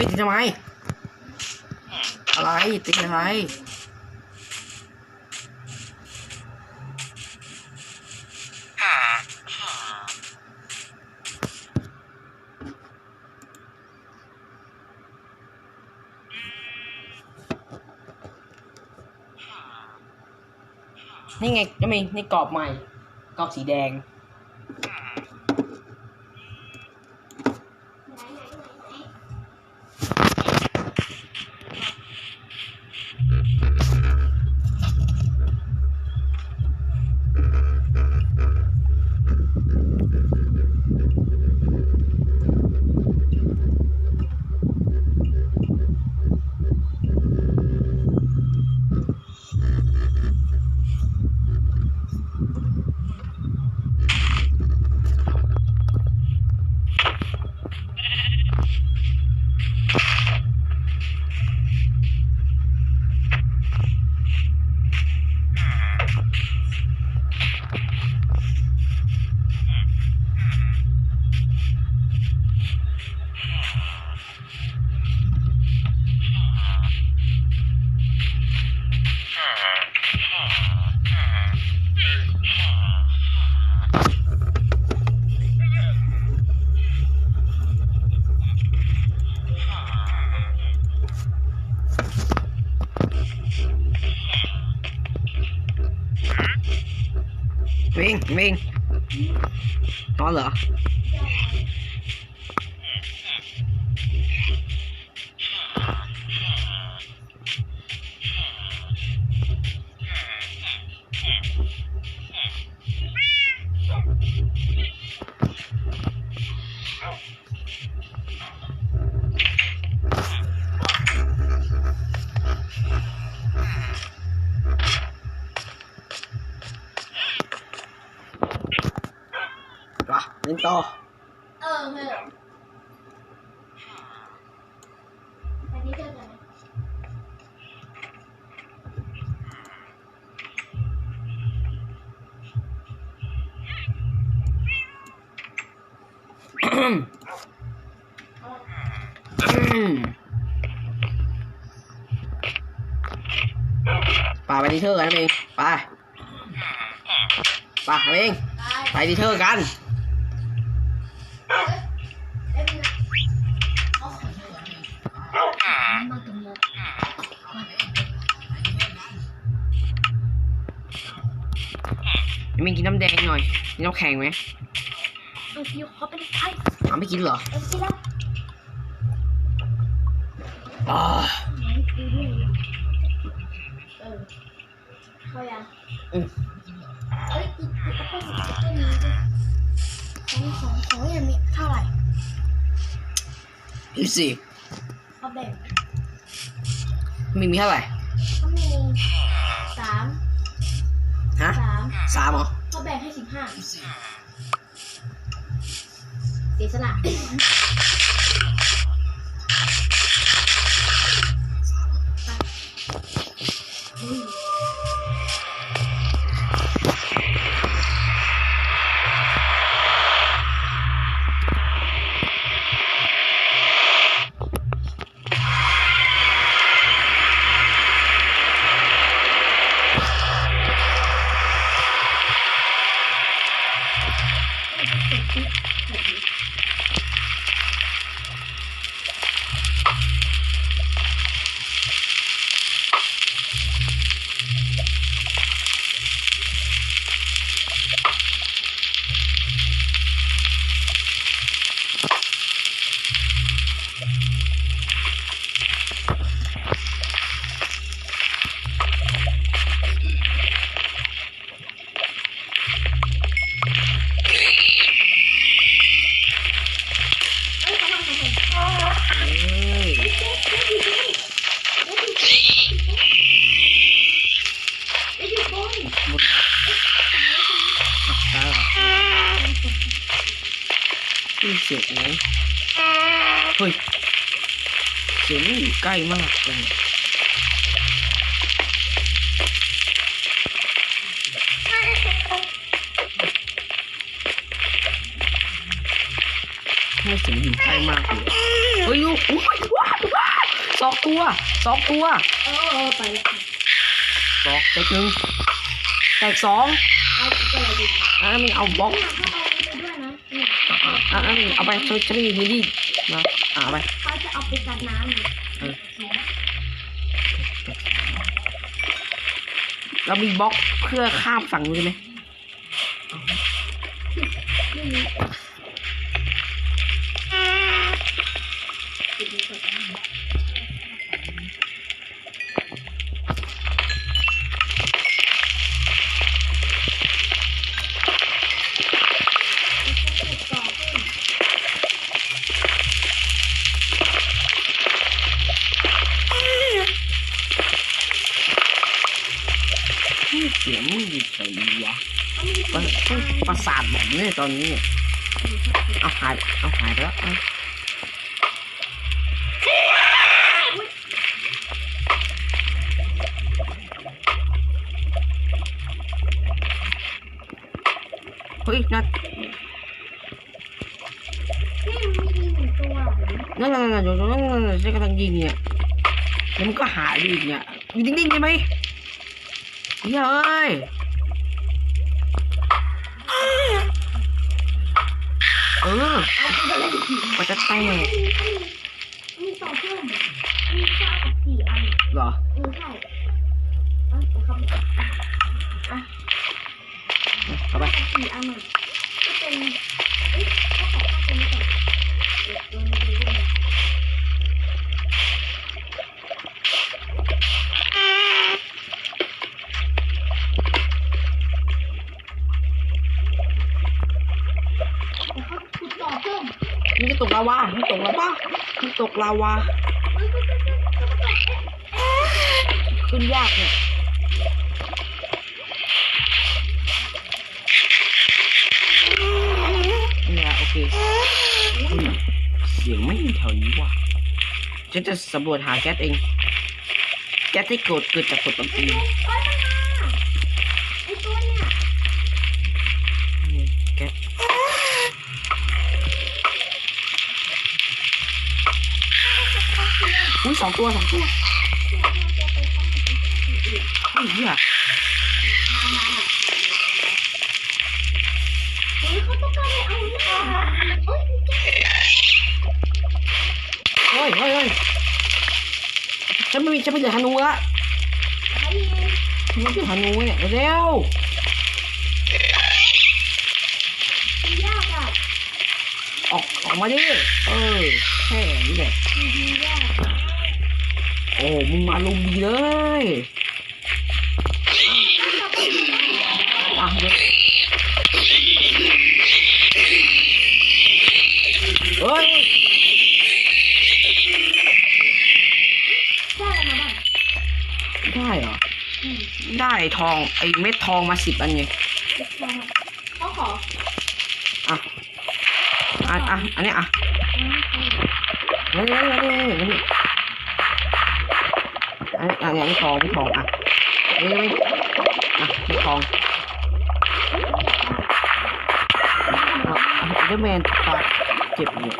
ฮ้ยตีทำไม อะไรตีอะไรนี่ไงก็มีนี่กรอบใหม่กรอบสีแดง 冰打了。 เล่นต่อ เออเมื่ออันนี้เจอกันป่าไปดีเธอกันเองไปป่าเองไปดีเธอกัน มินกินน้ำแดงหน่อยมีน้ำแข็งไหมเอาพี่เไอ้เอาไม่กินเหรอไม่กินแล้วอ๋าเออเขายังอืมเอ้ยอีกอีกก็เป็นอีกก็นี้ด้วยของของของยังมีเท่าไหร่ยี่สิบเอาแบ่งมีมีเท่าไหร่ สามเหรอเขาแบ่งให้สิบห้าเสียสละ มากเลยไมเสียงอยู่ใกล้มากเลยเฮ้ยยุ๊ยว้าวว้าวสองตัวสองตัวเออเออไปแล้วสองแตกหนึ่งแตกสองเอาไปอะไรดีอะมึงเอาบล็อกเอาไปด้วยนะเนี่ยอะอะอะมึงเอาไปช่วยช่วยมีดีมาอะเอาไป เขาจะเอาไปกันน้ำนะ เรามีบล็อกเพื่อข้ามฝั่งนู้นใช่ไหม อกเนี่ยตอนนี้ เอาหายเอาหายไปแล้วเอาเฮ้ยนัดนี่มันมีหนึ่งตัวนั่นนั่นนั่นอยู่นั้นนั่นนั่นฉันกำลังยิงเนี่ยแล้วมันก็หายไปอีกเนี่ยอยู่นิ่งๆได้ไหมเฮ้ย อออาไปเลยมันจะแตกมีมีต่อเพิ่มมีข้าวกับสี่อันเหรอเออใช่อะเอาคำอะเข้าไปสี่อันอะก็เป็นเอ้ยข้าวกับข้าวเป็นก่อนเดี๋ยวโดนดูด้วยนะแล้วเขาขุดต่อเพิ่ม มันจะ ตกลาวามันตกลาวามันตกลาวาขึ้นยากเนี่ยเนี่ยโอเคอืมเสียงไม่มีแถวนี้ว่ะฉันจะสำรวจหาแก๊สเอง แก๊สที่เกิดเกิดจากกดตำปีเฮ้ยมันมาไอ้ตัวเนี่ย นี่แก๊สอุ้ย สองตัวสองตัวเฮ้ยเหี้ยเฮ้ยเขาต้องการให้เอาเนี่ยเฮ้ยแกเฮ้ยเฮ้ยเฮ้ยฉันไม่มีฉันไม่เหลือธนูละใครเองฉันไม่เหลือธนูเนี่ยเร็วมันยากอะออกออกมาดิเออแค่นี้แหละมันยาก โอ้มึงมาลงดีเลยได้เหรอ ได้ทอง ไอ้เม็ดทองมาสิบอันไงเขาขอ อะ อะ อะ อันนี้อะเฮ้ยเฮ้ยเฮ้ย อันนี้อันนี้ไม่ทองไม่ทองอะนี่ไม่อะไม่ทองอะเอ็นเดอร์แมนปากเจ็บอยู่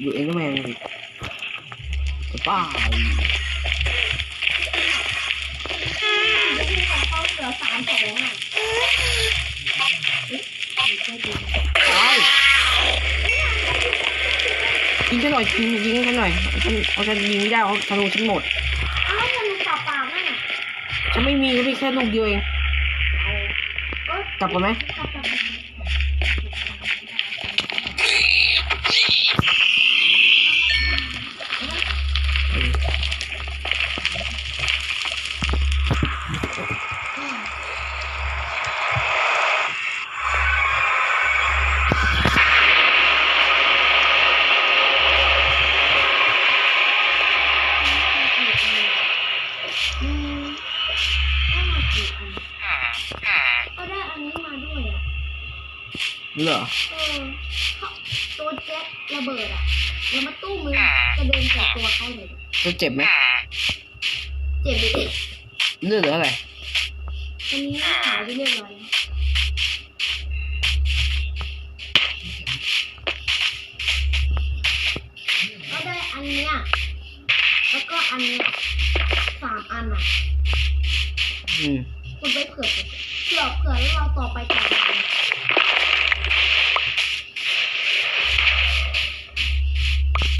อยู่เอ็นเดอร์แมนจะบ้าเดี๋ยวพี่ขอเขาเหลือสามสองอะไปยิงฉันหน่อยยิงยิงฉันหน่อยฉันเอาฉันยิงไม่ได้เขาธนูฉันหมด อ้าวมันปากปากนั่นน่ะ ฉันไม่มีฉันมีแค่ลูกเดียวเองเอ้ยกลับกันไหม กลับกลั เหรอเออเขาตัวแจ็คระเบิดอะแล้วมาตู้มือกระเด็นใส่ตัวเขาเลยจะเจ็บไหมเจ็บดิเลือดเหลืออะไรอันนี้หายไปเรียบร้อยแล้วก็ได้อันเนี้ยแล้วก็อันเนี้ยสามอันอะอืมคุณไปเผื่อเผื่อเผื่อแล้วเราต่อไปต่อไป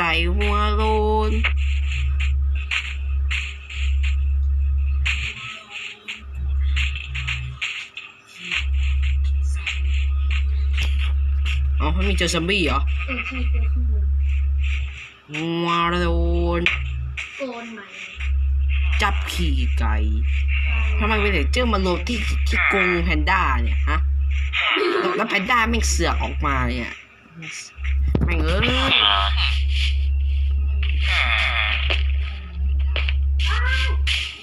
ใส่หัวโลนอ๋อมันมีเจอซัมบี้เหรอเออใช่เจอข้างบนหัวโลนโกนใหม่จับขี่ไก่ทำไมเวลเจอร์มาลงที่ที่กรงแพนด้าเนี่ยฮะแล้วแล้วแพนด้าแม่งเสือกออกมาเนี่ยแม่งเอ้ย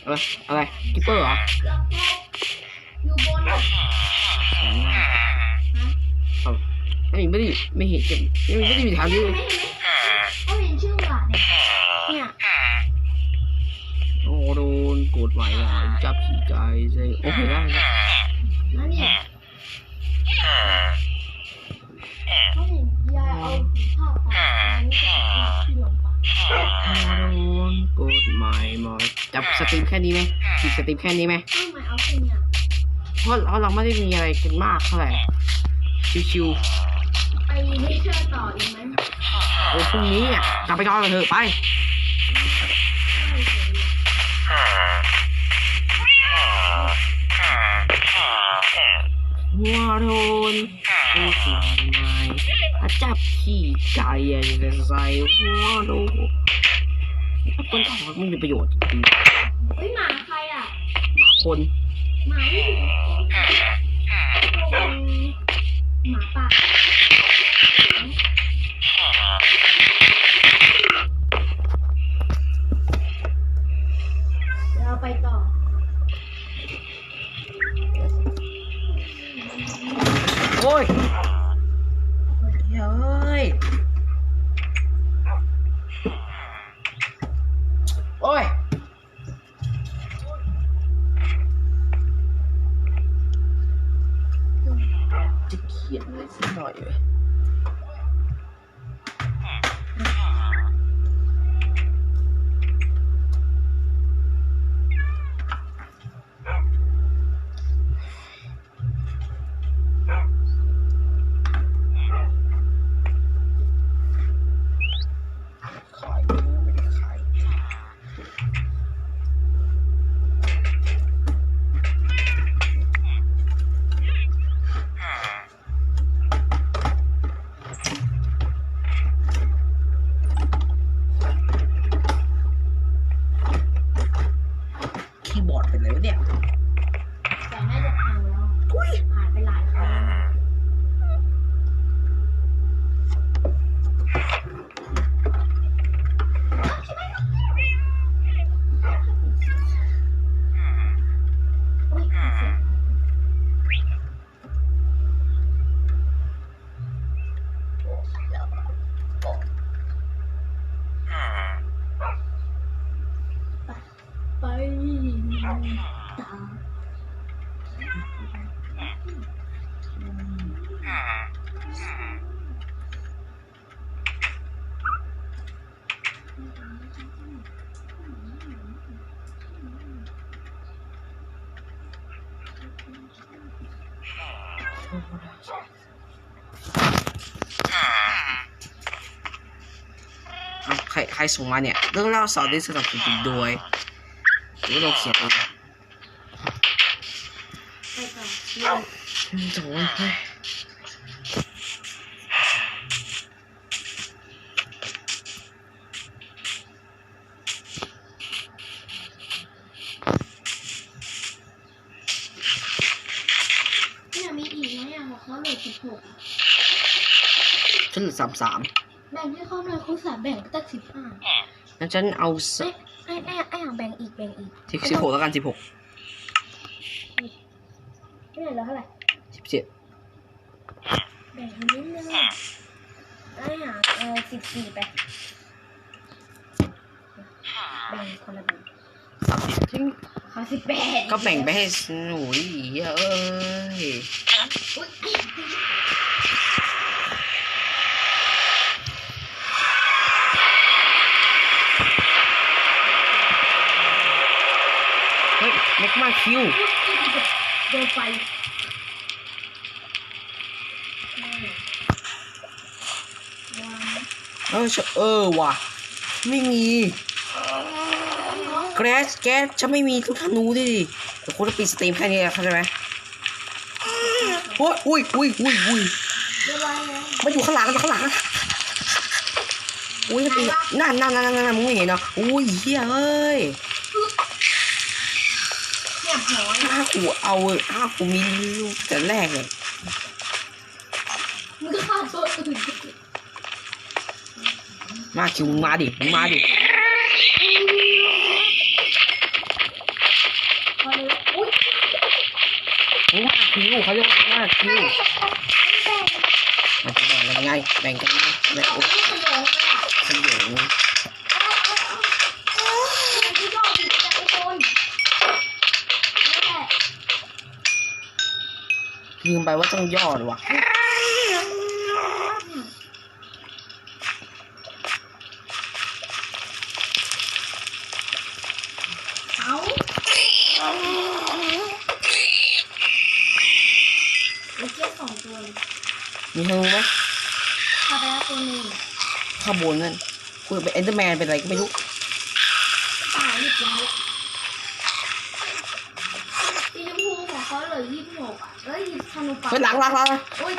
เอออะไรกิปเปอร์เหรอเกือบตกอยู่บนอะฮะไม่ไม่ได้ไม่เห็นจะไม่ได้มีทางเห็นี้นไหมเห็นไหมเขาเห็นชื่ออะเนี่ยเนี่ยโอ้โดนกดไหวหลายจับขี่ไก่ใช่โอ้โหได้นะนั่นเนี่ย ตรีมแค่นี้ไหมขีดสตรีมแค่นี้ไหมทำไมเอาแค่เนี่ยเพราะเพราะเราไม่ได้มีอะไรกันมากเท่าไหร่ชิวไปไม่เชื่อต่ออีกไหมๆโอ้พรุ่งนี้อะกลับไปนอนกันเถอะไปไม่เห็นหัวโดนกดหมายหมายอะจับขี่ไก่อะจะใส่หัวโดนต้นทองมันมีประโยชน์จริง เฮ้ยหมาใครอะๆหมาคน หมาที่อยู่ตรงหมาป่าเดี๋ยวเราไปต่อ โอ้ย ใครใครส่งมาเนี่ย เรื่องเล่าสอนได้สนับสนุนโดยหรือว่าเราเขียนเองไปก่อนเรื่องอืมส่งมาเฮ้ สามสามแบ่งให้เขาหน่อยเขาสามแบ่งก็ตั้งสิบห้างั้นฉันเอาสไอ้ไอ้ไอ้ไอ้อย่างแบ่งอีกแบ่งอีกสิบสิบหกแล้วกันสิบหกไม่เหลือเท่าไหร่สิบเจ็ดแบ่งนิดนึงไอ้อย่างเออสิบสี่ไปแบ่งคนละแบ่งจริงเขาสิบแปดก็แบ่งไปให้หนูดิเอ้ย อุ๊ยเฮ้ยเล็กมาคิวโดนไฟเออเออว่ะ ไม่มีแกรสแกสฉันไม่มีทุกธนูดิเดี๋ยวคุณจะปิดสตรีมแค่นี้เข้าใจไหมโอ้ยอุ้ยอุ้ยอุ้ยอุ้ยมันอยู่ข้างหลังมันอยู่ข้างหลังอุ้ยนั่นนั่นนั่นนั่นนั่นมึงไม่เห็นเหรออุ้ยเฮียเอ้ย เนี่ยหอย ถ้ากูเอาถ้ากูมีลูกแต่แรกเลยมึงก็ฆ่าตัวอื่นมาคิวมึงมาดิมึงมาดิพอเลยอุ๊ยมึงมาคิวเขาเรียกว่ามาคิวแบ่งมันจะแบ่งกันไงแบ่งกันไงแบ่งโอ้ไม่ขยงเลยอะขยง ลืมไปว่าต้องย่อด้วยว่ะเอาเมื่อกี้สองตัวเลยมีธนูไหมพาไปแล้วตัวหนึ่งข้างบนนั่นคุยเป็นเอนเดอร์แมนเป็นอะไรก็ไม่รู้ป่าหยุดแล้วสีชมพูของเขาเหลือยี่สิบหกอะแล้วหยิบธนูปัเฮ้ยหลังหลังหลังโอ้ย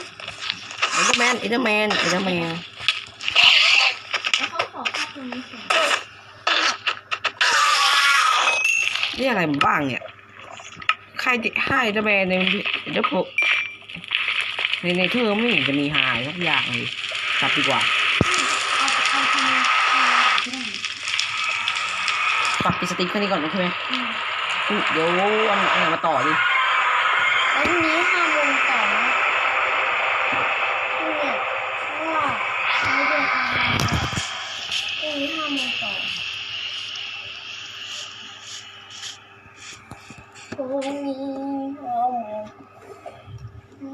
เอนเดอร์แมนเอนเดอร์แมนเอนเดอร์แมนแล้วเขาขอภาพตรงนี้ก่อนนี่อะไรมันบ้างเนี่ยค่ายค่ายเอนเดอร์แมนในเดอร์โพในในเทอร์ไม่เห็นจะมีหายสักอย่างเลยกลับดีกว่าเอาเอาธนูเอาที่ไหนปรับปิดสติ๊กแค่นี้ก่อนโอเคไหมอืมอุ๊ยเดี๋ยวอันอันไหนมาต่อดิแล้ วทีนี้ห้าโมงต่อนะเนี่ยเพราะว่าเขาเดินทางมาพรุ่งนี้ห้าโมงต่อพรุ่งนี้ห้าโมง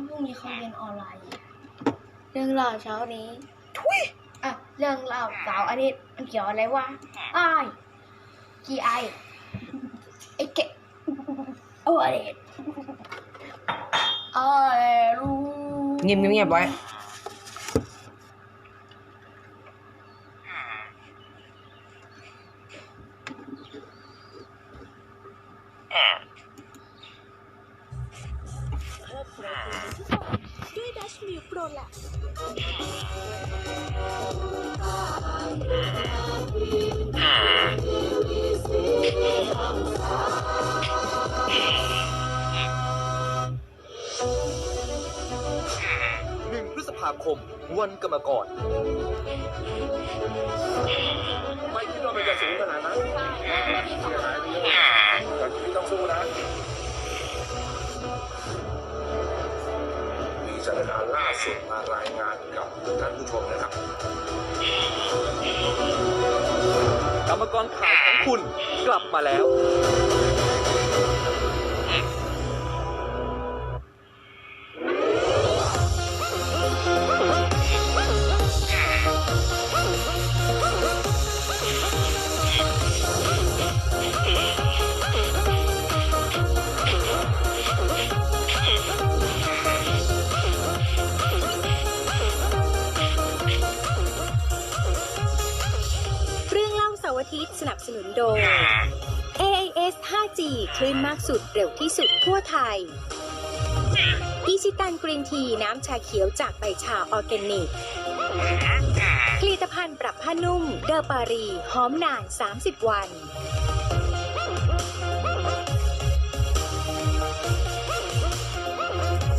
พรุ่งนี้เขาเรียนออนไลน์ เรื่องราวเช้านี้ ทุยอะ เรื่องราวเสาร์อาทิตย์มันเกี่ยวอะไรวะอ้ายกีไอไอเกะโอ้อ้ายรู้ เงียบเคม วันกรรมกรไม่คิดว่ามันจะสูงขนาดนั้นเสียหายไปเยอะแต่ที่ต้องสู้นะมีสถานการณ์ล่าสุดมารายงานกับท่านผู้ชมนะครับ กรรมกรข่าวของคุณกลับมาแล้ว เร็วที่สุดทั่วไทยอีชิตันกรีนทีน้ำชาเขียวจากใบชาออร์แกนิก ผลิตภัณฑ์ปรับผ้านุ่ม เดอปารี หอมนาน 30 วัน